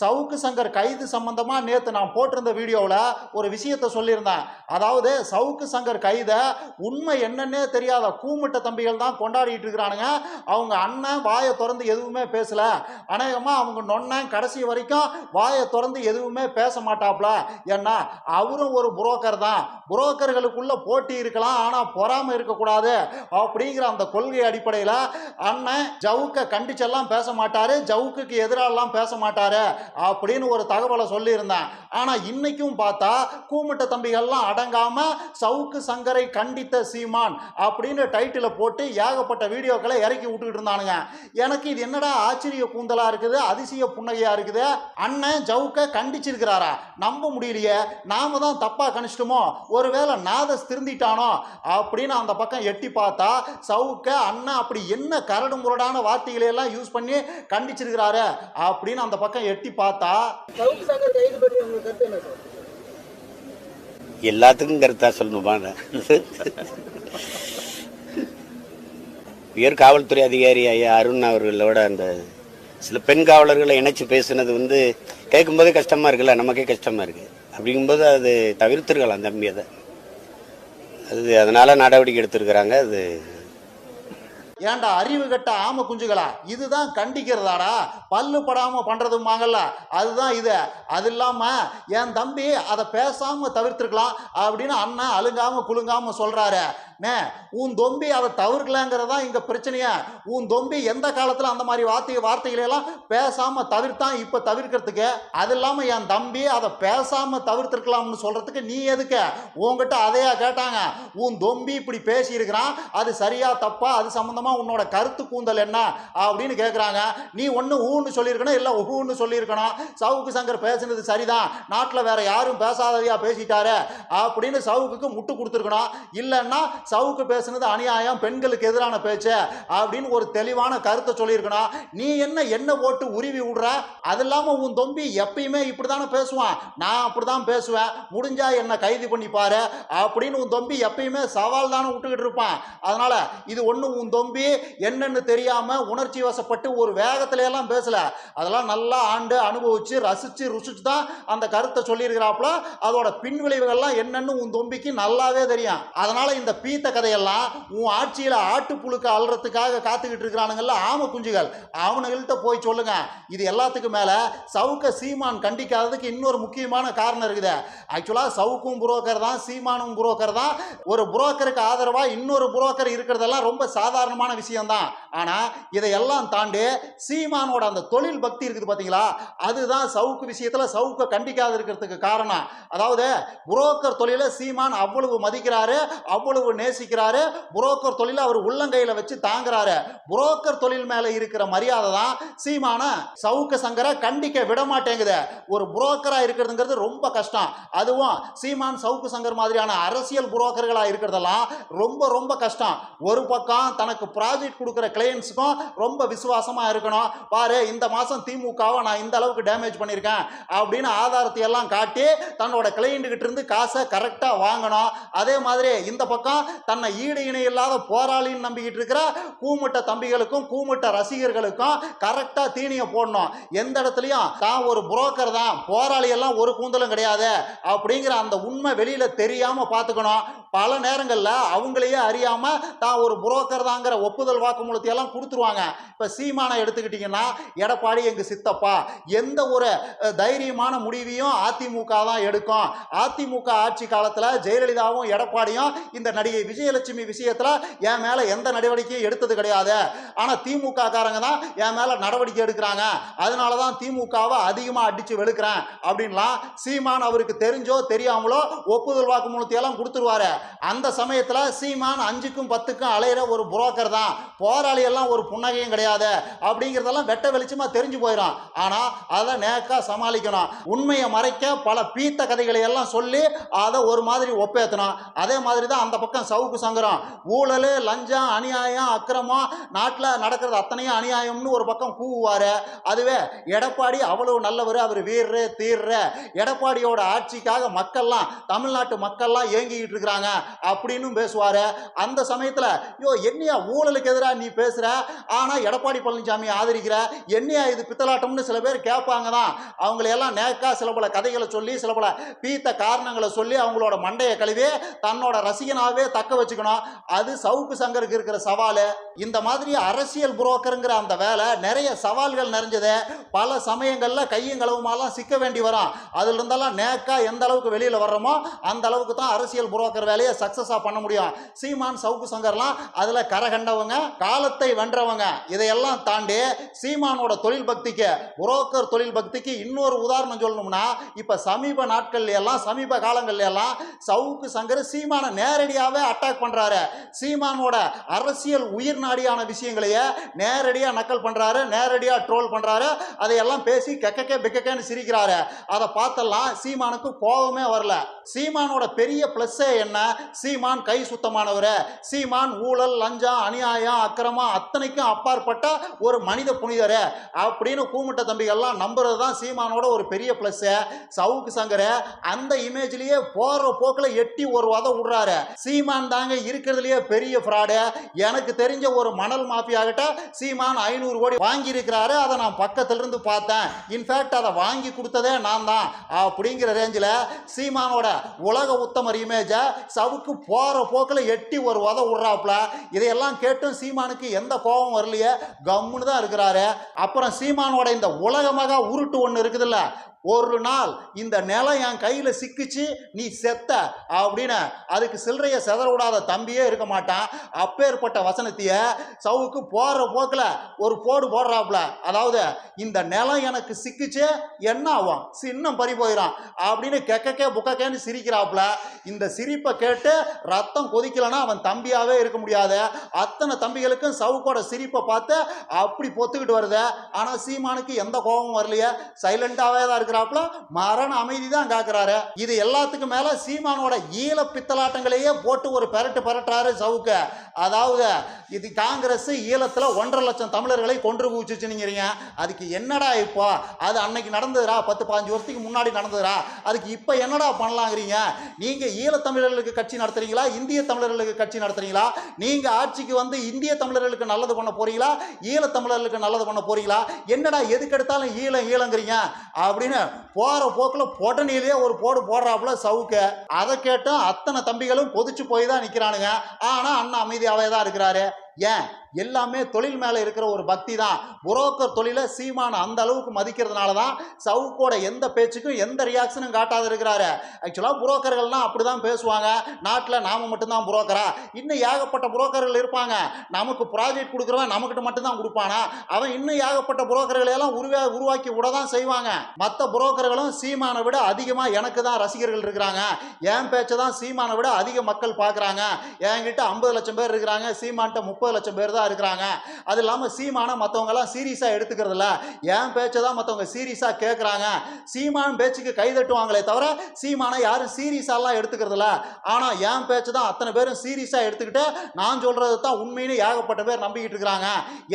சவுக்கு சங்கர் கைது சம்பந்தமாக நேற்று நான் போட்டிருந்த வீடியோவில் ஒரு விஷயத்தை சொல்லியிருந்தேன். அதாவது சவுக்கு சங்கர் கைதை உண்மை என்னன்னே தெரியாத கூமுட்ட தம்பிகள் தான் கொண்டாடிட்டு இருக்கிறானுங்க. அவங்க அண்ணன் வாயை திறந்து எதுவுமே பேசலை. அநேகமாக அவங்க நொண்ணன் கடைசி வரைக்கும் வாயை திறந்து எதுவுமே பேச மாட்டாப்ல. ஏன்னா அவரும் ஒரு புரோக்கர் தான். புரோக்கர்களுக்குள்ள போட்டி இருக்கலாம் ஆனால் பொறாமை இருக்கக்கூடாது அப்படிங்கிற அந்த கொள்கை அடிப்படையில் அண்ணன் ஜவுக்கை கண்டிச்செல்லாம் பேச மாட்டார். ஜவுக்குக்கு எதிராலாம் பேச மாட்டார். அப்படின்னு ஒரு தகவலை சொல்லியிருந்தேன். ஆனால் இன்னைக்கும் பார்த்தா கூமுட்ட தம்பிகள்லாம் அடங்காம சவுக்கு சங்கரை கண்டித்த சீமான் அப்படின்னு டைட்டில போட்டு ஏகப்பட்ட வீடியோக்களை இறக்கி விட்டுக்கிட்டு இருந்தானுங்க. எனக்கு இது என்னடா ஆச்சரிய கூந்தலா இருக்குது அதிசய புன்னகையா இருக்குது? அண்ணன் ஜவுக்க கண்டிச்சிருக்கிறாரா? நம்ப முடியலையே. நாம தான் தப்பா கணிச்சிட்டோமோ? ஒருவேளை நாதஸ் திருந்திட்டானோ? அப்படின்னு அந்த பக்கம் எட்டி பார்த்தா சவுக்க அண்ணன் அப்படி என்ன கரடு முரடான வார்த்தைகளை எல்லாம் யூஸ் பண்ணி கண்டிச்சிருக்கிறாரு அப்படின்னு அந்த பக்கம் எட்டி பார்த்தா எல்லாத்துக்கும் கருத்தா சொல்லணுமா? உயர் காவல்துறை அதிகாரி ஐயா அருண் அவர்களோட அந்த சில பெண் காவலர்களை இணைச்சு பேசுனது வந்து கேட்கும்போதே கஷ்டமா இருக்குல்ல? நமக்கே கஷ்டமா இருக்கு. அப்படிங்கும்போது அது தவிர்த்திருக்கலாம் தம்பி அதை. அது அதனால நடவடிக்கை எடுத்திருக்கிறாங்க. அது ஏன்டா அறிவு கட்ட ஆம குஞ்சுகளா? இதுதான் கண்டிக்கிறதாடா. பல்லு படாமல் பண்றதுமாங்கல்ல அதுதான் இது. அது இல்லாமல் என் தம்பி அதை பேசாமல் தவிர்த்துருக்கலாம் அப்படின்னு அண்ணன் அழுங்காமல் குலுங்காமல் சொல்கிறாரு நே உன் தொம்பி அதை தவிர்க்கலங்கிறதா இங்கே பிரச்சனையே. உன் தொம்பி எந்த காலத்தில் அந்த மாதிரி வார்த்தை வார்த்தைகளையெல்லாம் பேசாமல் தவிர்த்தான் இப்போ தவிர்க்கிறதுக்கு? அது இல்லாமல் என் தம்பி அதை பேசாமல் தவிர்த்துருக்கலாம்னு சொல்கிறதுக்கு நீ எதுக்கு? உன்கிட்ட அதையா கேட்டாங்க. உன் தொம்பி இப்படி பேசியிருக்கிறான். அது சரியா தப்பா அது சம்மந்தமாக உன்னோட கருத்து கூந்தல் என்ன? அப்படின்னு கேட்குறாங்க நீ ஒன்று ஊன்னு சொல்லியிருக்கணும் இல்லை ஊன்னு சொல்லியிருக்கணும். சவுக்கு சங்கர் பேசுனது சரிதான். நாட்டில் வேற யாரும் பேசாதவையா பேசிட்டாரு அப்படின்னு சவுக்குக்கு முட்டு கொடுத்துருக்கணும். இல்லைன்னா சவுக்கு பேசுனது அநியாயம் பெண்களுக்கு எதிரான பேச்சு அப்படின்னு ஒரு தெளிவான கருத்தை சொல்லியிருக்கணும். நீ என்ன என்ன போட்டு உருவி விடுற? அது இல்லாமல் உன் தொம்பி எப்பயுமே இப்படி தானே பேசுவான். நான் அப்படி தான் பேசுவேன். முடிஞ்சா என்னை கைது பண்ணி பாரு அப்படின்னு உன் தொம்பி எப்பயுமே சவால் தானே விட்டுக்கிட்டு இருப்பான். அதனால இது ஒன்று உன் தொம்பி என்னன்னு தெரியாம உணர்ச்சி வசப்பட்டு ஒரு வேகத்துல எல்லாம் பேசல. அதெல்லாம் நல்லா ஆண்டு அனுபவிச்சு ரசிச்சு ருசிச்சு தான் அந்த கருத்தை சொல்லியிருக்கிறாப்புல. அதோட பின் விளைவுகள்லாம் என்னன்னு உன் தொம்பிக்கு நல்லாவே தெரியும். அதனால இந்த பீத்த கதையெல்லாம் உன் ஆட்சியில ஆட்டுப்புழுக்க அல்றதுக்காக காத்துக்கிட்டு இருக்கிறானுங்கல்ல ஆம குஞ்சுகள் அவனுங்கள்ட்ட போய் சொல்லுங்க. இது எல்லாத்துக்கும் மேல சவுக்க சீமான் கண்டிக்காததுக்கு இன்னொரு முக்கியமான காரணம் இருக்குது. ஆக்சுவலா சவுக்கும் புரோக்கர் தான் சீமானும் புரோக்கர் தான். ஒரு புரோக்கருக்கு ஆதரவா இன்னொரு புரோக்கர் இருக்கிறதெல்லாம் ரொம்ப சாதாரணமான விஷயம்தான். ஆனா இதையெல்லாம் தாண்டி சீமானோட அந்த தொழில் பக்தி இருக்குது பார்த்தீங்களா அதுதான் சவுக்கு விஷயத்தில் சவுக்கை கண்டிக்காத இருக்கிறதுக்கு காரணம். அதாவது புரோக்கர் தொழிலை சீமான் அவ்வளவு மதிக்கிறாரு அவ்வளவு நேசிக்கிறாரு. புரோக்கர் தொழிலை அவர் உள்ளங்கையில் வச்சு தாங்குறாரு. புரோக்கர் தொழில் மேலே இருக்கிற மரியாதை தான் சீமான சவுக்க சங்கரை கண்டிக்க விட மாட்டேங்குது ஒரு புரோக்கராக இருக்கிறதுங்கிறது ரொம்ப கஷ்டம். அதுவும் சீமான் சவுக்கு சங்கர் மாதிரியான அரசியல் புரோக்கர்களாக இருக்கிறதெல்லாம் ரொம்ப ரொம்ப கஷ்டம். ஒரு பக்கம் தனக்கு ப்ராஜெக்ட் கொடுக்குற கிளையன்ஸுக்கும் ரொம்ப விசுவாசமாக இருக்கணும். பாரு இந்த மாதம் திமுகவை நான் இந்த அளவுக்கு டேமேஜ் பண்ணியிருக்கேன் அப்படின்னு ஆதாரத்தை எல்லாம் காட்டி தன்னோட கிளைண்ட்டுக்கிட்ட இருந்து காசை கரெக்டாக வாங்கணும். அதே மாதிரி இந்த பக்கம் தன்னை ஈடு இணை இல்லாத போராளின்னு நம்பிக்கிட்டு இருக்கிற கூமுட்ட தம்பிகளுக்கும் கூமுட்ட ரசிகர்களுக்கும் கரெக்டாக தீனியை போடணும். எந்த இடத்துலையும் தான் ஒரு புரோக்கர் தான் போராளி எல்லாம் ஒரு கூந்தலும் கிடையாது அப்படிங்கிற அந்த உண்மை வெளியில் தெரியாமல் பார்த்துக்கணும். பல நேரங்களில் அவங்களையே அறியாமல் தான் ஒரு புரோக்கர் தாங்கிற ஒப்புதல் வாக்குமூலத்தையெல்லாம் கொடுத்துருவாங்க. இப்போ சீமானை எடுத்துக்கிட்டிங்கன்னா எடப்பாடி எங்கள் சித்தப்பா எந்த ஒரு தைரியமான முடிவையும் அதிமுக தான் எடுக்கும். அதிமுக ஆட்சி காலத்தில் ஜெயலலிதாவும் எடப்பாடியும் இந்த நடிகை விஜயலட்சுமி விஷயத்தில் என் மேலே எந்த நடவடிக்கையும் எடுத்தது கிடையாது. ஆனால் திமுக காரங்க தான் என் மேலே நடவடிக்கை எடுக்கிறாங்க. அதனால தான் திமுகவை அதிகமாக அடித்து வெளுக்கிறேன் அப்படின்லாம் சீமான் அவருக்கு தெரிஞ்சோ தெரியாமலோ ஒப்புதல் வாக்குமூலத்தையெல்லாம் கொடுத்துருவாரு. அந்த சமயத்தில் சீமான் அஞ்சுக்கும் பத்துக்கும் அலையிற ஒரு புரோக்கர் தான். போராளி எல்லாம் ஒரு புன்னகையும் கிடையாது. அப்படிங்கிறதெல்லாம் வெட்ட வெளிச்சமாக தெரிஞ்சு போயிடும் ஆனால் அதை நேக்கா சமாளிக்கணும் உண்மையை மறைக்க பல பீத்த கதைகளை எல்லாம் சொல்லி அதை ஒரு மாதிரி ஒப்பேத்தணும் அதே மாதிரி தான் அந்த பக்கம் சவுக்கு சங்கரம் ஊழல் லஞ்சம் அநியாயம் அக்கிரமம் நாட்டில் நடக்கிறது அத்தனையும் அநியாயம்னு ஒரு பக்கம் கூவுவார். அதுவே எடப்பாடி அவ்வளவு நல்லவர் அவர் வீரரு தீர்ற எடப்பாடியோட ஆட்சிக்காக மக்கள்லாம் தமிழ்நாட்டு மக்கள்லாம் ஏங்கிக்கிட்டு இருக்கிறாங்க அப்படின்னு பேசுவார். அந்த சமயத்தில் ஐயோ என்னையா ஊழலுக்கு எதிராக நீ பேசுகிற ஆனால் எடப்பாடி பழனிசாமி ஆதரிக்கிற என்னையா இது பித்தலாட்டம்னு சில பேர் கேட்பாங்க தான் அவங்களையெல்லாம் நேக்கா சில பல கதைகளை சொல்லி சில பல பீத்த காரணங்களை சொல்லி அவங்களோட மண்டையை கழுவி தன்னோட ரசிகனாகவே தக்க வச்சுக்கணும். அது சவுக்கு சங்கருக்கு இருக்கிற சவால். இந்த மாதிரி அரசியல் புரோக்கருங்கிற அந்த வேலை நிறைய சவால்கள் நிறைஞ்சது. பல சமயங்களில் கையும் களவுமாலாம் சிக்க வேண்டி வரும். அதுல இருந்தெல்லாம் நேக்கா எந்த அளவுக்கு வெளியில் வர்றோமோ அந்த அளவுக்கு தான் அரசியல் புரோக்கர் வேலையை சக்ஸஸாக பண்ண முடியும். சீமான் சவுக்கு சங்கர்லாம் அதில் கரகண்டவங்க காலத்தை வென்றவங்க. இதையெல்லாம் தாண்டி சீமானோட தொழில் பக்திக்கு புரோக்கர் தொழில் பக்திக்கு இன்னொரு உதாரணம் சொல்லணும்னா இப்போ சமீப நாட்கள்ல எல்லாம் சமீப காலங்கள்ல எல்லாம் சவுக்கு சங்கர் சீமானை நேரடியாகவே அட்டாக் பண்ணுறாரு சீமானோட அரசியல் உயிர் நாடியான விஷயங்களையே நேரடியாக நக்கல் பண்ணுறாரு நேரடியாக ட்ரோல் பண்ணுறாரு அதையெல்லாம் பேசி கெக்கக்கே பிக்கக்கேன்னு சிரிக்கிறாரு. அதை பார்த்தெல்லாம் சீமானுக்கு கோபமே வரல. சீமானோட பெரிய ப்ளஸ்ஸே என்ன? சீமான் கை சுத்தமானவர். சீமான் ஊழல் லஞ்சம் அநியாயம் அக்கிரமம் அத்தனைக்கும் அப்பாற்பட்ட ஒரு மனித புனிதர். அப்படின்னு கூமுட்ட தம்பிகள்லாம் நம்புறது தான் சீமானோட ஒரு பெரிய ப்ளஸ்ஸு சவுக்கு சங்கர் அந்த இமேஜ்லயே போகிற போக்கில் எட்டி ஒரு உத விடுறாரு. சீமான் தாங்க இருக்கிறதுலையே பெரிய ஃப்ராடு எனக்கு தெரிஞ்ச ஒரு மணல் மாஃபியாகிட்ட சீமான் ஐநூறு கோடி வாங்கி இருக்கிறாரு அதை நான் பக்கத்துல இருந்து பார்த்தேன் இன்ஃபேக்ட் அதை வாங்கி கொடுத்ததே நான் தான் அப்படிங்கிற ரேஞ்சில் சீமானோட உலக உத்தமர் இமேஜை சவுக்கு போகிற போக்கில் எட்டி ஒரு உத விடுறாப்புல. இதையெல்லாம் கேட்டும் சீமானுக்கு எந்த கோபம் வரலையே? கம்முன்னு தான் இருக்கிறாரு. அப்புறம் சீமானோட இந்த உலகமாக உருட்டு ஒன்று இருக்குதுல்ல ஒரு நாள் இந்த நிலம் என் கையில் சிக்கிச்சு நீ செத்த அப்படின்னு அதுக்கு சில்லறைய செதற விடாத தம்பியே இருக்க மாட்டான். அப்பேற்பட்ட வசனத்தைய சவுக்கு போகிற போக்கில் ஒரு போடு போடுறாப்புல. அதாவது இந்த நிலம் எனக்கு சிக்கிச்சு என்ன ஆகும் சின்னம் பறி போயிடும் அப்படின்னு கெக்கக்கே புக்கக்கேன்னு சிரிக்கிறாப்புல. இந்த சிரிப்பை கேட்டு ரத்தம் கொதிக்கலன்னா அவன் தம்பியாகவே இருக்க முடியாது. அத்தனை தம்பிகளுக்கும் சவுக்கோட சிரிப்பை பார்த்து அப்படி பொத்துக்கிட்டு வருது. ஆனால் சீமானுக்கு எந்த கோபமும் வரலையே. சைலண்டாகவே தான் இருக்கிறாப்புல. மரண அமைதி தான் காக்குறாரு. இது எல்லாத்துக்கும் மேலே சீமானோட ஈழ பித்தலாட்டங்களையே போட்டு ஒரு பெரட்டு பெரட்டுறாரு சவுக்கு. அதாவது இது காங்கிரஸ் ஈழத்தில் ஒன்றரை லட்சம் தமிழர்களை கொன்று குவிச்சுச்சுங்கிறீங்க அதுக்கு என்னடா இப்போ? அது அன்னைக்கு நடந்ததுரா? பத்து பாஞ்சு வருஷத்துக்கு முன்னாடி நடந்ததுடா அதுக்கு இப்போ என்னடா பண்ணலாங்கிறீங்க? நீங்கள் ஈழத்தமிழர்களுக்கு கட்சி நடத்துறீங்களா? இந்திய தமிழர்களுக்கு கட்சி நடத்துறீங்களா? நீங்கள் ஆட்சிக்கு வந்து இந்திய தமிழர்களுக்கு நல்லது பண்ண போறீங்களா? ஈழத்தமிழர்களுக்கு நல்லது பண்ண போறீங்களா? என்னடா எதுக்கு எடுத்தாலும் ஈழம் ஈழங்கிறீங்க? அப்படின்னு போகிற போக்கில் பொடனிலேயே ஒரு போடு போடுறாப்புல சவுக்கு. அதை கேட்டும் அத்தனை தம்பிகளும் கொதிச்சு போய் தான் நிற்கிறானுங்க ஆனால் அண்ணன் அமைதியாகவே தான் இருக்கிறாரு. ஏன்? எல்லாமே தொழில் மேலே இருக்கிற ஒரு பக்தி தான் புரோக்கர் தொழிலை சீமான அந்த அளவுக்கு மதிக்கிறதுனால தான் சவுக்கோட எந்த பேச்சுக்கும் எந்த ரியாக்ஷனும் காட்டாத இருக்கிறாரு. ஆக்சுவலாக புரோக்கர்கள்லாம் அப்படி தான் பேசுவாங்க. நாட்டில் நாம் மட்டும்தான் புரோக்கரா? இன்னும் ஏகப்பட்ட புரோக்கர்கள் இருப்பாங்க. நமக்கு ப்ராஜெக்ட் கொடுக்குறவன் நமக்கிட்ட மட்டும்தான் கொடுப்பானா? அவன் இன்னும் ஏகப்பட்ட புரோக்கர்களையெல்லாம் உருவா உருவாக்கி விட தான் செய்வாங்க. மற்ற புரோக்கர்களும் சீமானை விட அதிகமாக எனக்கு தான் ரசிகர்கள் இருக்கிறாங்க. என் பேச்சை தான் சீமானை விட அதிக மக்கள் பார்க்குறாங்க. என்கிட்ட ஐம்பது லட்சம் பேர் இருக்கிறாங்க. சீமான்ட்ட முப்பது லட்சம் பேர் தான் இருக்கிறாங்க. அது இல்லாமல் சீமானை மற்றவங்கெல்லாம் சீரியஸாக எடுத்துக்கிறதில்ல. என் பேச்சை தான் மற்றவங்க சீரியஸாக கேட்குறாங்க சீமான் பேச்சுக்கு கை தட்டுவாங்களே தவிர சீமானை யாரும் சீரியஸாலாம் எடுத்துக்கிறதில்ல. ஆனால் என் பேச்சு தான் அத்தனை பேரும் சீரியஸாக எடுத்துக்கிட்டு நான் சொல்கிறது தான் உண்மைன்னு ஏகப்பட்ட பேர் நம்பிக்கிட்டு இருக்கிறாங்க.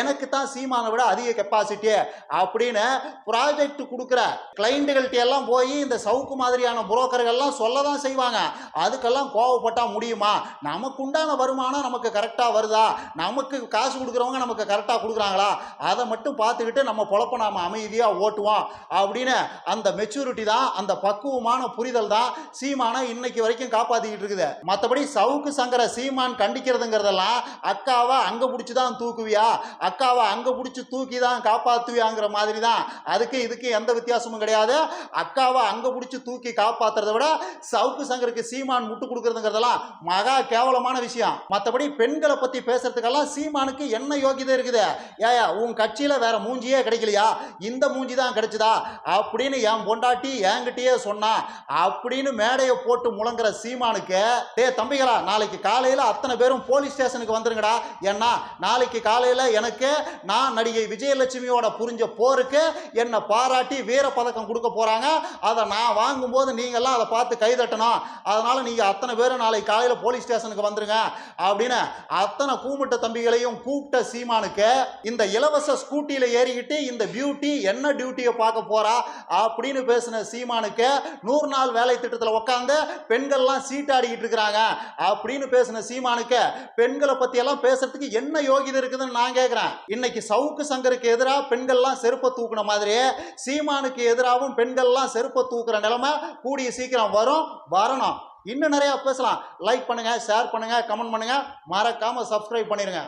எனக்கு தான் சீமானை விட அதிக கெப்பாசிட்டி அப்படின்னு ப்ராஜெக்ட் கொடுக்குற கிளைண்ட்டுகள்கிட்ட எல்லாம் போய் இந்த சவுக்கு மாதிரியான புரோக்கர்கள்லாம் சொல்ல தான் செய்வாங்க. அதுக்கெல்லாம் கோவப்பட்டால் முடியுமா? நமக்கு உண்டான வருமானம் நமக்கு கரெக்டாக வருதா? நமக்கு காசு கொடுக்குறவங்க நமக்கு கரெக்டாக கொடுக்குறாங்களா? அதை மட்டும் பார்த்துக்கிட்டு நம்ம பொழப்ப நாம அமைதியாக ஓட்டுவோம். அப்படின்னு அந்த மெச்சூரிட்டி தான் அந்த பக்குவமான புரிதல் தான் சீமானை இன்னைக்கு வரைக்கும் காப்பாற்றிக்கிட்டு இருக்குது. மற்றபடி சவுக்கு சங்கர சீமான் கண்டிக்கிறதுங்கிறதெல்லாம் அக்காவை அங்கே பிடிச்சி தான் தூக்குவியா? அக்காவை அங்கே பிடிச்சி தூக்கி தான் காப்பாற்றுவியாங்கிற மாதிரி தான். அதுக்கு இதுக்கு எந்த வித்தியாசமும் கிடையாது. அக்காவை அங்கே பிடிச்சி தூக்கி காப்பாற்றுறத விட சவுக்கு சங்கருக்கு சீமான் முட்டு கொடுக்குறதுங்கிறதெல்லாம் மகா கேவலமான விஷயம். மற்றபடி பெண்களை பற்றி பேசுறதுக்கெல்லாம் சீமானுக்கு என்ன யோகிதை இருக்குது? ஏயா உன் கட்சியில் வேற மூஞ்சியே கிடைக்கலையா? இந்த மூஞ்சி தான் கிடைச்சதா? அப்படின்னு என் பொண்டாட்டி என்கிட்டயே சொன்னா அப்படின்னு மேடையை போட்டு முழங்குற சீமானுக்கு டே தம்பிகளா நாளைக்கு காலையில் அத்தனை பேரும் போலீஸ் ஸ்டேஷனுக்கு வந்துருங்கடா. ஏன்னா நாளைக்கு காலையில் எனக்கு நான் நடிகை விஜயலட்சுமியோட புரிஞ்ச போருக்கு என்னை பாராட்டி வீர பதக்கம் கொடுக்க போகிறாங்க அதை நான் வாங்கும்போது நீங்கள்லாம் அதை பார்த்து கைதட்டணும். அதனால் நீங்கள் அத்தனை பேரும் நாளைக்கு காலையில் போலீஸ் ஸ்டேஷனுக்கு வந்துருங்க. அப்படின்னு அத்தனை கூமிட்ட தம்பிகளையும் எல்லாரையும் கூப்பிட்ட சீமானுக்கு இந்த இலவச ஸ்கூட்டியில ஏறிக்கிட்டு இந்த பியூட்டி என்ன டியூட்டியை பார்க்க போறா அப்படின்னு பேசின சீமானுக்கு நூறு நாள் வேலை திட்டத்தில் உட்காந்து பெண்கள்லாம் சீட்டாடிக்கிட்டு இருக்கிறாங்க அப்படின்னு பேசின சீமானுக்கு பெண்களை பத்தி எல்லாம் பேசுறதுக்கு என்ன யோகிதை இருக்குதுன்னு நான் கேட்கிறேன் இன்னைக்கு சவுக்கு சங்கருக்கு எதிராக பெண்கள்லாம் செருப்பை தூக்குன மாதிரி சீமானுக்கு எதிராகவும் பெண்கள்லாம் செருப்பை தூக்குற நிலைமை கூடிய சீக்கிரம் வரும் வரணும். இன்னும் நிறையா பேசலாம். லைக் பண்ணுங்க ஷேர் பண்ணுங்க கமெண்ட் பண்ணுங்க. மறக்காம சப்ஸ்கிரைப் பண்ணிடுங்க